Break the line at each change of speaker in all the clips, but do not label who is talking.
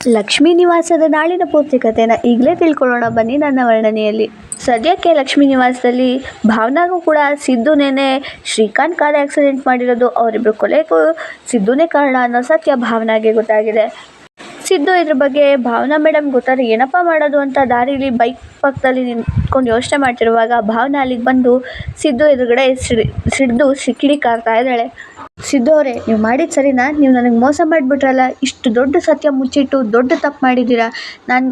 ಲಕ್ಷ್ಮೀ ನಿವಾಸದ ನಾಳಿನ ಪೂರ್ತಿ ಈಗಲೇ ತಿಳ್ಕೊಳ್ಳೋಣ ಬನ್ನಿ ನನ್ನ ವರ್ಣನೆಯಲ್ಲಿ. ಸದ್ಯಕ್ಕೆ ಲಕ್ಷ್ಮೀ ನಿವಾಸದಲ್ಲಿ ಭಾವನಾಗೂ ಕೂಡ ಸಿದ್ದುನೇನೆ ಶ್ರೀಕಾಂತ್ ಕಾರ್ ಆಕ್ಸಿಡೆಂಟ್ ಮಾಡಿರೋದು ಅವರಿಬ್ಬರು ಕೊಲೆಗೂ ಸಿದ್ದುನೇ ಕಾರಣ ಅನ್ನೋ ಸತ್ಯ ಭಾವನಾಗೆ ಗೊತ್ತಾಗಿದೆ. ಸಿದ್ದು ಇದ್ರ ಬಗ್ಗೆ ಭಾವನಾ ಮೇಡಮ್ ಗೊತ್ತಾದ್ರೆ ಏನಪ್ಪ ಮಾಡೋದು ಅಂತ ದಾರಿಲಿ ಬೈಕ್ ಪಕ್ಕದಲ್ಲಿ ನಿಂತ್ಕೊಂಡು ಯೋಚನೆ ಮಾಡ್ತಿರುವಾಗ ಭಾವನಾ ಅಲ್ಲಿಗೆ ಬಂದು ಸಿದ್ದು ಎದುರುಗಡೆ ಸಿಡಿ ಸಿಡಿದು ಸಿಕ್ಕಿಡಿ ಕಾರ್ತಾ ಇದ್ದಾಳೆ. ಸಿದ್ದು ಅವರೇ ನೀವು ಮಾಡಿದ ಸರಿನಾ? ನೀವು ನನಗೆ ಮೋಸ ಮಾಡಿಬಿಟ್ರಲ್ಲ? ಇಷ್ಟು ದೊಡ್ಡ ಸತ್ಯ ಮುಚ್ಚಿಟ್ಟು ದೊಡ್ಡ ತಪ್ಪು ಮಾಡಿದ್ದೀರಾ ನಾನು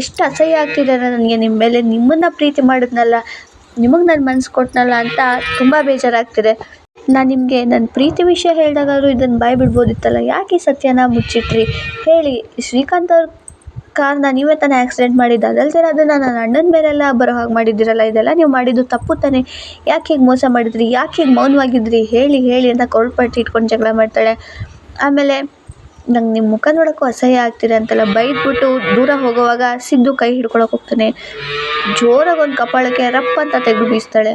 ಎಷ್ಟು ಅಸಹ್ಯ ಆಗ್ತಿದೆ ನನಗೆ ನಿಮ್ಮ ಮೇಲೆ ನಿಮ್ಮನ್ನು ಪ್ರೀತಿ ಮಾಡಿದ್ನಲ್ಲ? ನಿಮಗೆ ನಾನು ಮನ್ಸು ಕೊಟ್ಟನಲ್ಲ ಅಂತ ತುಂಬ ಬೇಜಾರಾಗ್ತಿದೆ. ನಾನು ನಿಮಗೆ ನನ್ನ ಪ್ರೀತಿ ವಿಷಯ ಹೇಳಿದಾಗಾದ್ರೂ ಇದನ್ನು ಬಾಯ್ಬಿಡ್ಬೋದಿತ್ತಲ್ಲ? ಯಾಕೆ ಈ ಸತ್ಯನ ಮುಚ್ಚಿಟ್ರಿ? ಹೇಳಿ, ಶ್ರೀಕಾಂತ್ ಅವ್ರ ಕಾರ್ನ ನೀವೇ ತಾನೇ ಆಕ್ಸಿಡೆಂಟ್ ಮಾಡಿದ್ದು ಅದಲ್ದೇ ಅದನ್ನು ನನ್ನ ಅಣ್ಣನ ಮೇಲೆಲ್ಲ ಬರೋ ಹಾಗೆ ಮಾಡಿದ್ದೀರಲ್ಲ, ಇದೆಲ್ಲ ನೀವು ಮಾಡಿದ್ದು ತಪ್ಪು ತಾನೇ? ಯಾಕೆ ಹೀಗೆ ಮೋಸ ಮಾಡಿದ್ರಿ? ಯಾಕೆ ಹೀಗೆ ಮೌನವಾಗಿದ್ರಿ? ಹೇಳಿ ಹೇಳಿ ಅಂತ ಕೊರಳ್ಪಟ್ಟು ಇಟ್ಕೊಂಡು ಜಗಳ ಮಾಡ್ತಾಳೆ. ಆಮೇಲೆ ನಂಗೆ ನಿಮ್ಮ ಮುಖ ನೋಡೋಕ್ಕೂ ಅಸಹ್ಯ ಆಗ್ತಿದೆ ಅಂತೆಲ್ಲ ಬೈದ್ಬಿಟ್ಟು ದೂರ ಹೋಗುವಾಗ ಸಿದ್ದು ಕೈ ಹಿಡ್ಕೊಳಕ್ಕೆ ಹೋಗ್ತಾನೆ. ಜೋರಾಗಿ ಒಂದು ಕಪಾಳಕ್ಕೆ ರಪ್ಪ ಅಂತ ತೆಗೆದು ಬೀಸ್ತಾಳೆ.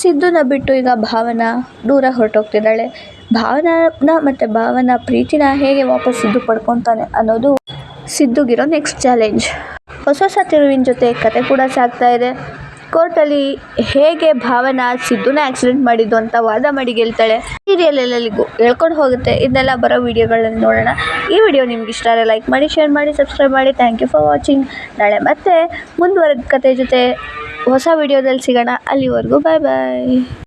ಸಿದ್ದುನ ಬಿಟ್ಟು ಈಗ ಭಾವನ ದೂರ ಹೊರಟೋಗ್ತಿದ್ದಾಳೆ. ಭಾವನಾನ ಮತ್ತು ಭಾವನ ಪ್ರೀತಿನ ಹೇಗೆ ವಾಪಸ್ ಸಿದ್ದು ಪಡ್ಕೊತಾನೆ ಅನ್ನೋದು ಸಿದ್ದುಗಿರೋ ನೆಕ್ಸ್ಟ್ ಚಾಲೆಂಜ್ ಹೊಸ ಹೊಸ ತಿರುವಿನ ಜೊತೆ ಕತೆ ಕೂಡ ಸಾಗ್ತಾ ಇದೆ. ಕೋರ್ಟಲ್ಲಿ ಹೇಗೆ ಭಾವನ ಸಿದ್ದುನ ಆಕ್ಸಿಡೆಂಟ್ ಮಾಡಿದ್ದು ಅಂತ ವಾದ ಮಾಡಿ ಗೆಲ್ತಾಳೆ ಸೀರಿಯಲ್ ಎಲ್ಲೆಲ್ಲಿಗೂ ಹೇಳ್ಕೊಂಡು ಹೋಗುತ್ತೆ. ಇದನ್ನೆಲ್ಲ ಬರೋ ವಿಡಿಯೋಗಳನ್ನು ನೋಡೋಣ. ಈ ವಿಡಿಯೋ ನಿಮ್ಗೆ ಇಷ್ಟ ಆದರೆ ಲೈಕ್ ಮಾಡಿ ಶೇರ್ ಮಾಡಿ ಸಬ್ಸ್ಕ್ರೈಬ್ ಮಾಡಿ. ಥ್ಯಾಂಕ್ ಯು ಫಾರ್ ವಾಚಿಂಗ್ ನಾಳೆ ಮತ್ತೆ ಮುಂದುವರೆದ ಕತೆ ಜೊತೆ ಹೊಸ ವಿಡಿಯೋದಲ್ಲಿ ಸಿಗೋಣ. ಅಲ್ಲಿವರೆಗೂ ಬಾಯ್ ಬಾಯ್